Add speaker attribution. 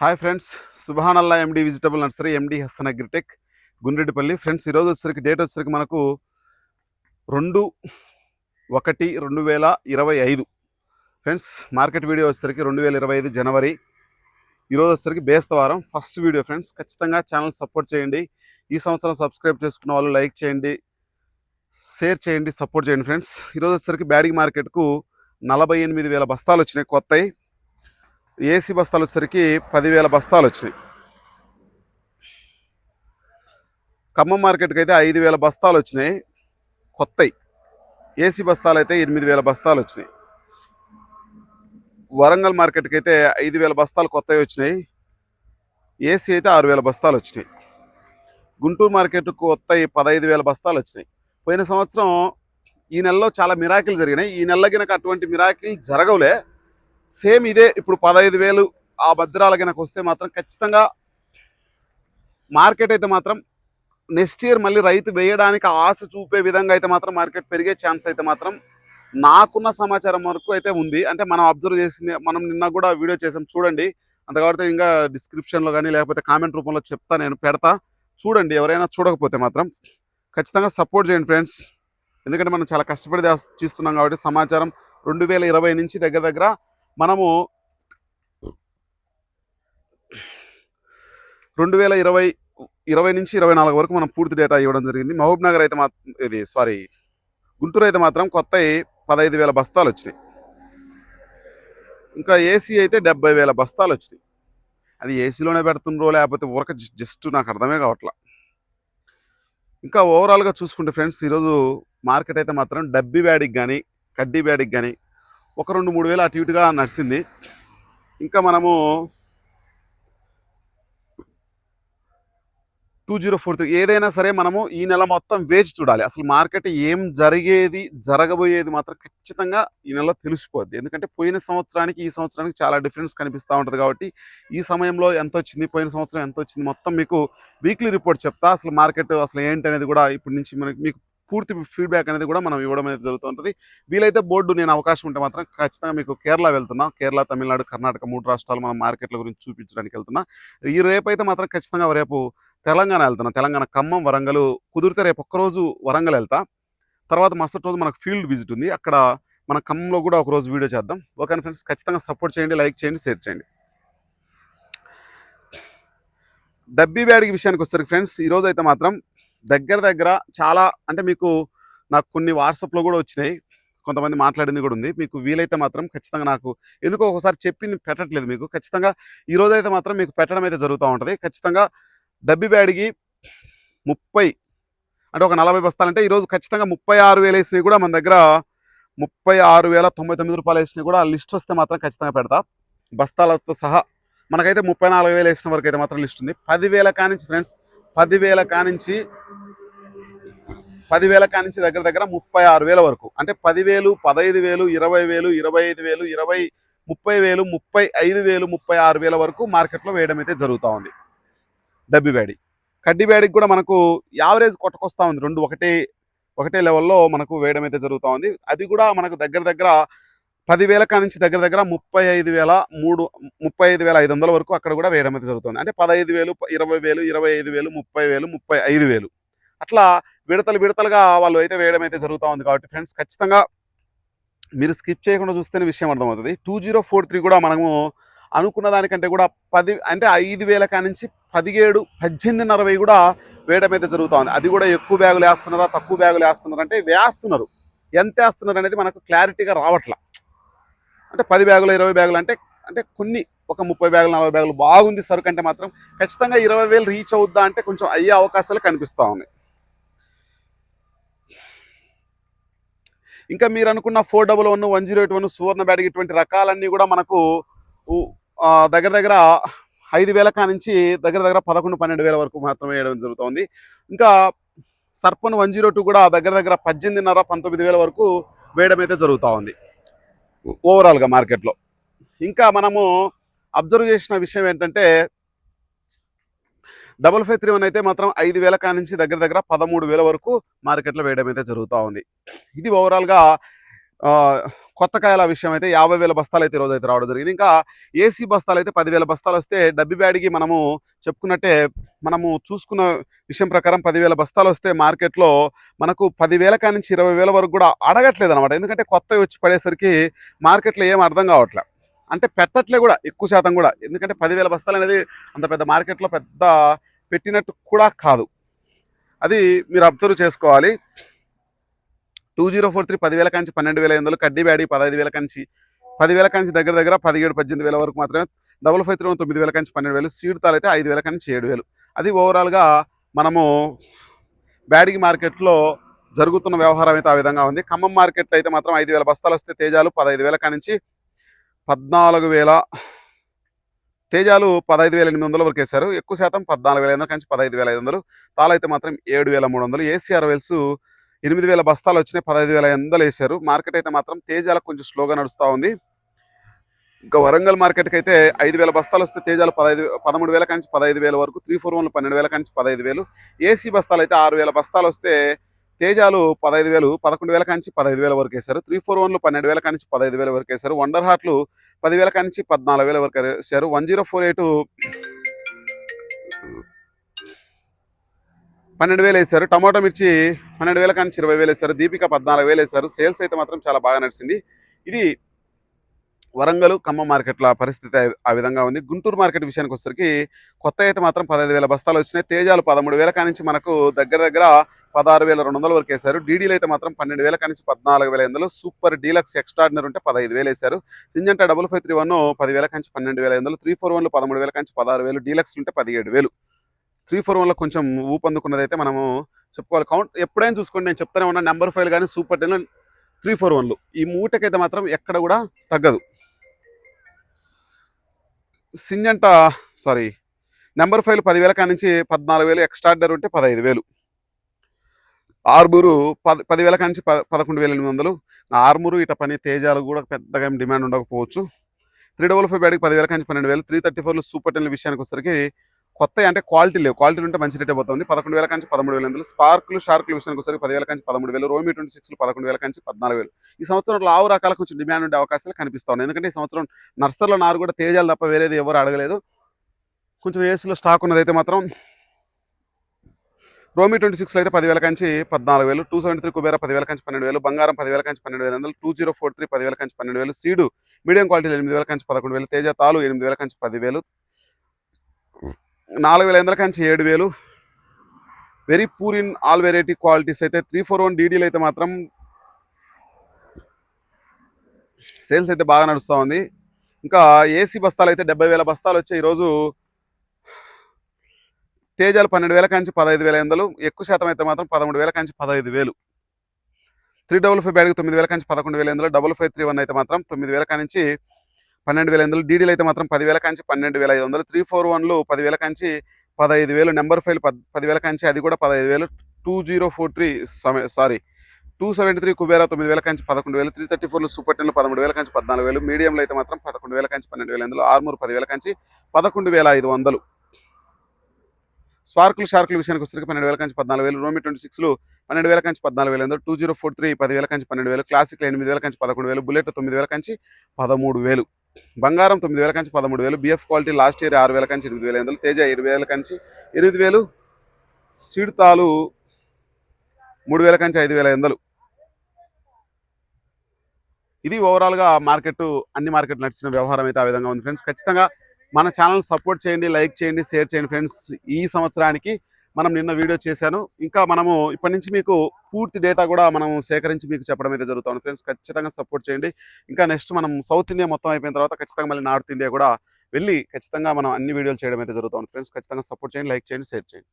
Speaker 1: Hi friends సుభానల్లా MD vegetable nursery MD Hasan agritech Gundreddipalli. Friends ఈరోజు వచ్చేసరికి date వచ్చేసరికి మనకు రెండు ఒకటి రెండు వేల ఇరవై ఐదు. ఫ్రెండ్స్ మార్కెట్ వీడియో వచ్చేసరికి రెండు వేల ఇరవై ఐదు జనవరి. ఈరోజు వచ్చేసరికి బేస్తవారం ఫస్ట్ వీడియో ఫ్రెండ్స్. ఖచ్చితంగా ఛానల్ సపోర్ట్ చేయండి. ఈ సంవత్సరం సబ్స్క్రైబ్ చేసుకున్న వాళ్ళు లైక్ చేయండి షేర్ చేయండి సపోర్ట్ చేయండి ఫ్రెండ్స్. ఈరోజు వచ్చేసరికి బ్యాడింగ్ మార్కెట్కు నలభై ఎనిమిది వేల బస్తాలు వచ్చినాయి కొత్తవి ఏసీ బస్తాలు వచ్చేసరికి పదివేల బస్తాలు వచ్చినాయి. ఖమ్మం మార్కెట్కి అయితే ఐదు వేల బస్తాలు వచ్చినాయి. కొత్తవి ఏసీ బస్తాలు అయితే ఎనిమిది వేల బస్తాలు వచ్చినాయి. వరంగల్ మార్కెట్కి అయితే ఐదు వేల బస్తాలు కొత్తవి వచ్చినాయి. ఏసీ అయితే ఆరు వేల బస్తాలు వచ్చినాయి. గుంటూరు మార్కెట్కు కొత్త పదహైదు వేల బస్తాలు వచ్చినాయి. పోయిన సంవత్సరం ఈ నెలలో చాలా మిరాకిల్ జరిగినాయి. ఈ నెల గినక అటువంటి మిరాకిల్ జరగవులే. సేమ్ ఇదే ఇప్పుడు పదహైదు వేలు ఆ భద్రాల గినక వస్తే మాత్రం ఖచ్చితంగా మార్కెట్ అయితే మాత్రం నెక్స్ట్ ఇయర్ మళ్ళీ రైతు వేయడానికి ఆశ చూపే విధంగా అయితే మాత్రం మార్కెట్ పెరిగే ఛాన్స్ అయితే మాత్రం నాకున్న సమాచారం వరకు అయితే ఉంది. అంటే మనం అబ్జర్వ్ చేసింది మనం నిన్న కూడా వీడియో చేసాం. చూడండి. అంత కాబట్టి ఇంకా డిస్క్రిప్షన్లో కానీ లేకపోతే కామెంట్ రూపంలో చెప్తా నేను పెడతా. చూడండి ఎవరైనా చూడకపోతే మాత్రం ఖచ్చితంగా సపోర్ట్ చేయండి ఫ్రెండ్స్. ఎందుకంటే మనం చాలా కష్టపడి చేస్తున్నాం కాబట్టి సమాచారం రెండు వేల ఇరవై నుంచి దగ్గర దగ్గర మనము రెండు వేల ఇరవై ఇరవై నుంచి ఇరవై నాలుగు వరకు మనం పూర్తి డేటా ఇవ్వడం జరిగింది. మహబూబ్ నగర్ అయితే మాత్రం ఇది సారీ గుంటూరు అయితే మాత్రం కొత్త పదహైదు వేల బస్తాలు వచ్చినాయి. ఇంకా ఏసీ అయితే డెబ్బై వేల బస్తాలు వచ్చినాయి. అది ఏసీలోనే పెడుతుండ్రో లేకపోతే ఊరక జస్ట్ నాకు అర్థమే కావట్లా. ఇంకా ఓవరాల్గా చూసుకుంటే ఫ్రెండ్స్ ఈరోజు మార్కెట్ అయితే మాత్రం డబ్బి బ్యాడికి కానీ కడ్డీ బ్యాడికి కానీ ఒక రెండు మూడు వేలు అటు ఇటుగా నడిచింది ఇంకా మనము టూ జీరో ఫోర్ త్రీ ఏదైనా సరే మనము ఈ నెల మొత్తం వేచి చూడాలి. అసలు మార్కెట్ ఏం జరిగేది జరగబోయేది మాత్రం ఖచ్చితంగా ఈ నెల తెలిసిపోద్ది. ఎందుకంటే పోయిన సంవత్సరానికి ఈ సంవత్సరానికి చాలా డిఫరెన్స్ కనిపిస్తూ ఉంటుంది కాబట్టి ఈ సమయంలో ఎంత వచ్చింది పోయిన సంవత్సరం ఎంత వచ్చింది మొత్తం మీకు వీక్లీ రిపోర్ట్ చెప్తా. అసలు మార్కెట్ అసలు ఏంటి అనేది కూడా ఇప్పటి నుంచి మనకి మీకు పూర్తి ఫీడ్బ్యాక్ అనేది కూడా మనం ఇవ్వడం అనేది జరుగుతుంటుంది. వీలైతే బోర్డు నేను అవకాశం ఉంటే మాత్రం ఖచ్చితంగా మీకు కేరళ వెళ్తున్నా. కేరళ తమిళనాడు కర్ణాటక మూడు రాష్ట్రాలు మనం మార్కెట్ల గురించి చూపించడానికి వెళ్తున్నా. ఈ రేపు అయితే మాత్రం ఖచ్చితంగా రేపు తెలంగాణ వెళ్తున్నా. తెలంగాణ ఖమ్మం వరంగల్ కుదిరితే రేపు ఒక్కరోజు వరంగల్ వెళ్తా. తర్వాత మరుసటి రోజు మనకు ఫీల్డ్ విజిట్ ఉంది. అక్కడ మన ఖమ్మంలో కూడా ఒక రోజు వీడియో చేద్దాం. ఓకే ఫ్రెండ్స్ ఖచ్చితంగా సపోర్ట్ చేయండి లైక్ చేయండి షేర్ చేయండి. డబ్బీ బ్యాడ్కి విషయానికి వస్తారు ఫ్రెండ్స్ ఈరోజు అయితే మాత్రం దగ్గర దగ్గర చాలా అంటే మీకు నాకు కొన్ని వాట్సాప్లో కూడా వచ్చినాయి. కొంతమంది మాట్లాడింది కూడా ఉంది. మీకు వీలైతే మాత్రం ఖచ్చితంగా నాకు ఎందుకో ఒకసారి చెప్పింది పెట్టట్లేదు మీకు. ఖచ్చితంగా ఈరోజు అయితే మాత్రం మీకు పెట్టడం అయితే జరుగుతూ ఉంటుంది. ఖచ్చితంగా డబ్బి బ్యాడ్కి ముప్పై అంటే ఒక నలభై బస్తాలంటే ఈరోజు ఖచ్చితంగా ముప్పై ఆరు వేలు వేసినవి కూడా మన దగ్గర ముప్పై ఆరు వేల తొంభై తొమ్మిది రూపాయలు వేసినవి కూడా లిస్ట్ వస్తే మాత్రం ఖచ్చితంగా పెడతా. బస్తాలతో సహా మనకైతే ముప్పై నాలుగు వేలు వేసిన వరకు అయితే మాత్రం లిస్ట్ ఉంది. పదివేల కానించి ఫ్రెండ్స్ పదివేల కానించి పదివేల కానించి దగ్గర దగ్గర ముప్పై ఆరు వేల వరకు. అంటే పదివేలు పదహైదు వేలు ఇరవై వేలు ఇరవై ఐదు వేలు ఇరవై ముప్పై వేలు ముప్పై ఐదు వేలు ముప్పై ఆరు వేల వరకు మార్కెట్లో వేయడం అయితే జరుగుతూ ఉంది. డబ్బి బ్యాడి. కడ్డీ బ్యాడికి కూడా మనకు యావరేజ్ కొట్టకొస్తూ ఉంది. రెండు ఒకటే ఒకటే లెవెల్లో మనకు వేయడం అయితే జరుగుతూ ఉంది. అది కూడా మనకు దగ్గర దగ్గర పదివేల కానించి దగ్గర దగ్గర ముప్పై ఐదు వేల మూడు ముప్పై ఐదు వేల ఐదు వందల వరకు అక్కడ కూడా వేయడం అయితే జరుగుతుంది అంటే పదహైదు వేలు ఇరవై వేలు ఇరవై ఐదు వేలు ముప్పై వేలు ముప్పై ఐదు వేలు. అట్లా విడతలు విడతలుగా వాళ్ళు అయితే వేయడం అయితే జరుగుతూ ఉంది కాబట్టి ఫ్రెండ్స్ ఖచ్చితంగా మీరు స్కిప్ చేయకుండా చూస్తేనే విషయం అర్థమవుతుంది. టూ జీరో ఫోర్ త్రీ కూడా మనము అనుకున్న దానికంటే కూడా పది అంటే ఐదు వేల కానించి పదిహేడు పద్దెనిమిదిన్నర వెయ్యి కూడా వేయడం అయితే జరుగుతూ ఉంది. అది కూడా ఎక్కువ బ్యాగులు వేస్తున్నారా తక్కువ బ్యాగులు వేస్తున్నారా అంటే వేస్తున్నారు. ఎంత వేస్తున్నారు అనేది మనకు క్లారిటీగా రావట్లా. అంటే పది బ్యాగులు ఇరవై బ్యాగులు అంటే అంటే కొన్ని ఒక ముప్పై బ్యాగులు నలభై బ్యాగులు బాగుంది సరుకు అంటే మాత్రం ఖచ్చితంగా ఇరవై వేలు రీచ్ అవుద్దా అంటే కొంచెం అయ్యే అవకాశాలు కనిపిస్తూ ఉన్నాయి. ఇంకా మీరు అనుకున్న four double one one zero eight one Suvarna bag ఇటువంటి రకాలన్నీ కూడా మనకు దగ్గర దగ్గర ఐదు వేల కానించి దగ్గర దగ్గర పదకొండు పన్నెండు వేల వరకు మాత్రమే వేయడం జరుగుతుంది. ఇంకా సర్పన్ వన్ జీరో టూ కూడా దగ్గర దగ్గర పద్దెనిమిదిన్నర పంతొమ్మిది వేల వరకు వేయడం అయితే జరుగుతూ ఉంది ఓవరాల్గా మార్కెట్లో. ఇంకా మనము అబ్జర్వ్ చేసిన విషయం ఏంటంటే డబల్ ఫైవ్ త్రీ వన్ అయితే మాత్రం ఐదు వేల కానించి దగ్గర దగ్గర పదమూడు వేల వరకు మార్కెట్లో వేయడం అయితే జరుగుతూ ఉంది. ఇది ఓవరాల్గా కొత్త కాయల విషయం అయితే యాభై వేల బస్తాలు అయితే ఈరోజు అయితే రావడం జరిగింది. ఇంకా ఏసీ బస్తాలు అయితే పదివేల బస్తాలు వస్తే డబ్బి బ్యాడ్కి మనము చెప్పుకున్నట్టే మనము చూసుకున్న విషయం ప్రకారం పదివేల బస్తాలు వస్తే మార్కెట్లో మనకు పదివేల కాడి నుంచి ఇరవై వేల వరకు కూడా అడగట్లేదు అనమాట ఎందుకంటే కొత్తవి వచ్చి పడేసరికి మార్కెట్లో ఏం అర్థం కావట్లే. అంటే పెట్టట్లే కూడా ఎక్కువ శాతం కూడా. ఎందుకంటే పదివేల బస్తాలు అనేది అంత పెద్ద మార్కెట్లో పెద్ద పెట్టినట్టు కూడా కాదు. అది మీరు అబ్జర్వ్ చేసుకోవాలి. టూ జీరో ఫోర్ త్రీ పదివేల కాంచి పన్నెండు వేల ఐదు వందలు కడ్డీ బ్యాడీ పదహైదు వేల కంచి పదివేల కాంచి దగ్గర దగ్గర పదిహేడు పద్దెనిమిది వేల వరకు మాత్రమే డబుల్ ఫైవ్ త్రీ తొమ్మిది వేల కాంచి పన్నెండు వేలు సీడ్ తాలు అయితే ఐదు వేల కాంచి ఏడు వేలు. అది ఓవరాల్గా మనము బ్యాడిగి మార్కెట్లో జరుగుతున్న వ్యవహారం అయితే ఆ విధంగా ఉంది. ఖమ్మం మార్కెట్లో అయితే మాత్రం ఐదు వేల బస్తాలు వస్తే తేజాలు పదహైదు వేల కానించి పద్నాలుగు వేల తేజాలు పదహైదు వేల ఎనిమిది వందల వరకు వేశారు. ఎక్కువ శాతం పద్నాలుగు వేల ఐదు వందల నుంచి పదహైదు వేల ఐదు వందలు. తాలు అయితే మాత్రం ఏడు వేల మూడు వందలు. ఏసీఆర్ వెల్స్ ఎనిమిది వేల బస్తాలు వచ్చినాయి పదహైదు వేల ఐదు వందలు వేశారు. మార్కెట్ అయితే మాత్రం తేజాలకు కొంచెం స్లోగా నడుస్తూ ఉంది. ఇంకా వరంగల్ మార్కెట్కి అయితే ఐదు వేల బస్తాలు వస్తే తేజాలు పదహైదు పదమూడు వేల కంచి పదహైదు వేల వరకు త్రీ ఫోర్ వన్లు పన్నెండు వేల కంచి పదహైదు వేలు. ఏసీ బస్తాలు అయితే ఆరు వేల బస్తాలు వస్తే తేజాలు పదహైదు వేలు పదకొండు వేల కానించి పదహైదు వేల వరకు వేశారు. త్రీ ఫోర్ వన్లు పన్నెండు వేల కానించి పదహైదు వేల వరకు వేశారు. వండర్ హాట్లు పదివేల కానించి పద్నాలుగు వేల వరకు వేశారు. వన్ జీరో ఫోర్ ఎయిట్ పన్నెండు వేలు వేశారు. టమాటో మిర్చి పన్నెండు వేల కంచి ఇరవై వేలు వేశారు. దీపిక పద్నాలుగు వేలు వేశారు. సేల్స్ అయితే మాత్రం చాలా బాగా నడిచింది. ఇది వరంగల్ ఖమ్మం మార్కెట్ల పరిస్థితి ఆ- విధంగా ఉంది. గుంటూరు మార్కెట్ విషయానికి వచ్చేసరికి కొత్త అయితే మాత్రం పదహైదు వేల బస్తాలు వచ్చినాయి. తేజాలు పదమూడు వేల కానించి మనకు దగ్గర దగ్గర పదహారు వేల రెండు వందల వరకు వేశారు. డీడీలు అయితే మాత్రం పన్నెండు వేల కానించి పద్నాలుగు వేల వందలు సూపర్ డీలక్స్ ఎక్స్ట్రాడినర్ ఉంటే పదహైదు వేలు వేశారు. Syngenta double five three one పదివేల కానించి పన్నెండు వేల వందలు త్రీ ఫోర్ వన్లు పదమూడు వేల కానించి పదహారు వేలు డీలక్స్ ఉంటే పదిహేడు వేలు. త్రీ ఫోర్ వన్లో కొంచెం ఊపందుకున్నది అయితే మనము చెప్పుకోవాలి. కౌంట్ ఎప్పుడైనా చూసుకోండి నేను చెప్తానే ఉన్నా నెంబర్ ఫైవ్ కానీ సూపర్ టెన్ త్రీ ఫోర్ వన్లు. ఈ మూటకైతే మాత్రం ఎక్కడ కూడా తగ్గదు. సింజంట సారీ నెంబర్ ఫైవ్ పదివేల కాడి నుంచి పద్నాలుగు వేలు ఎక్స్ట్రాడర్ ఉంటే పదహైదు వేలు. ఆర్మూరు పది పదివేల కాడి నుంచి ప పదకొండు వేల ఎనిమిది వందలు. ఆర్మూరు ఇట పని తేజాలు కూడా పెద్దగా ఏం డిమాండ్ ఉండకపోవచ్చు. త్రీ డబుల్ ఫైవ్ బ్యాడ్కి పదివేల కాంచి పన్నెండు వేలు. త్రీ థర్టీ ఫోర్లు సూపర్ టెన్ల విషయానికి వచ్చేసరికి కొత్త అంటే క్వాలిటీ లేవు. క్వాలిటీ ఉంటే మంచి రేటే పోతుంది. పదకొండు వేల కంచి పదమూడు వేల వందలు స్పార్కులు షార్కులు విషయానికి వచ్చేసరికి పదివేల కంచి పదమూడు వేలు రోమి ట్వంటీ సిక్స్లు పదకొండు వేల కంచి పద్నాలుగు వేలు. ఈ సంవత్సరం లావు రకాల కొంచెం డిమాండ్ ఉండే అవకాశాలు కనిపిస్తా ఉన్నాయి. ఎందుకంటే ఈ సంవత్సరం నర్సర్లో నారు కూడా తేజాలు తప్ప వేరేది ఎవరు అడగలేదు. కొంచెం ఏసీలో స్టాక్ ఉన్నది అయితే మాత్రం రోమి ట్వంటీ సిక్స్లో అయితే పదివేల కంచి పద్నాలుగు వేలు టూ సెవెంటీ త్రీ కుబేర పదివేల కంచి పన్నెండు వేలు బంగారం పదివేల కంచి పన్నెండు వేల వందలు టూ జీరో ఫోర్ త్రీ పదివేల కంచి పన్నెండు వేలు సీడు మీడియం క్వాలిటీలో ఎనిమిది వేల కంచి పదకొండు వేలు తేజ తాలు ఎనిమిది వేల కంచి పదివేలు. నాలుగు వేల వందల నుంచి ఏడు వేలు. Very poor in all variety qualities అయితే త్రీ ఫోర్ వన్ డీడీలు అయితే మాత్రం సేల్స్ అయితే బాగా నడుస్తూ ఉంది. ఇంకా ఏసీ బస్తాలు అయితే డెబ్బై వేల బస్తాలు వచ్చాయి. ఈరోజు తేజాలు పన్నెండు వేల కంచి పదహైదు వేల వందలు. ఎక్కువ శాతం అయితే మాత్రం పదమూడు వేల కంచి పదహైదు వేలు. త్రీ డబుల్ ఫైవ్ బ్యాడ్కి తొమ్మిది వేల కంచి పదకొండు వేల వందలు. డబుల్ ఫైవ్ త్రీ వన్ అయితే మాత్రం తొమ్మిది వేల కానించి పన్నెండు వేల వందలు డీడీలు అయితే మాత్రం పదివేల కాంచి పన్నెండు వేల ఐదు వందలు త్రీ ఫోర్ వన్లు పదివేల కంచి పదహైదు వేలు నెంబర్ ఫైవ్ పద్ పదివేల కాంచి అది కూడా పదహైదు వేలు two zero four three sorry two seventy three Kubera తొమ్మిది వేల కంచి పదకొండు వేలు త్రీ థర్టీ ఫోర్లు సూపర్ టెన్లు పదమూడు వేల కంచి పద్నాలుగు వేలు మీడియంలో అయితే మాత్రం పదకొండు వేల కంచి పన్నెండు వేల వందలు ఆర్మూర్ పదివేల కంచి పదకొండు వేల ఐదు వందలు. స్పార్కులు షార్కుల విషయానికి వచ్చరికి పన్నెండు వేల కంచి పద్నాలుగు వేలు రోమి ట్వంటీ సిక్స్లు పన్నెండు వేల కంచి పద్నాలుగు వేల వందలు టూ జీరో ఫోర్ త్రీ పదివేల కంచి పన్నెండు వేలు క్లాసిక్లు ఎనిమిది వేల కంచి పదకొండు వేలు బుల్లెట్ తొమ్మిది వేల కంచి పదమూడు వేలు. బంగారం తొమ్మిది వేల కంచి పదమూడు వేలు బిఎఫ్ క్వాలిటీ లాస్ట్ ఇయర్ ఆరు వేల కంచి ఎనిమిది వేల ఎనిమిది తేజ ఏడు వేల కంచి ఎనిమిది వేలు సిడ్తాలు మూడు వేల కంచి ఐదు వేల వందలు ఇది ఓవరాల్గా మార్కెట్ అన్ని మార్కెట్ నడిచిన వ్యవహారం అయితే ఆ విధంగా ఉంది. ఫ్రెండ్స్ ఖచ్చితంగా మన ఛానల్ సపోర్ట్ చేయండి లైక్ చేయండి షేర్ చేయండి. ఫ్రెండ్స్ ఈ సంవత్సరానికి మనం నిన్న వీడియో చేశాను. ఇంకా మనము ఇప్పటి నుంచి మీకు పూర్తి డేటా కూడా మనం సేకరించి మీకు చెప్పడం అయితే జరుగుతుంది ఫ్రెండ్స్ ఖచ్చితంగా సపోర్ట్ చేయండి. ఇంకా నెక్స్ట్ మనం సౌత్ ఇండియా మొత్తం అయిపోయిన తర్వాత ఖచ్చితంగా మళ్ళీ నార్త్ ఇండియా కూడా వెళ్ళి ఖచ్చితంగా మనం అన్ని వీడియోలు చేయడం అయితే జరుగుతుంది ఫ్రెండ్స్ ఖచ్చితంగా సపోర్ట్ చేయండి లైక్ చేయండి షేర్ చేయండి.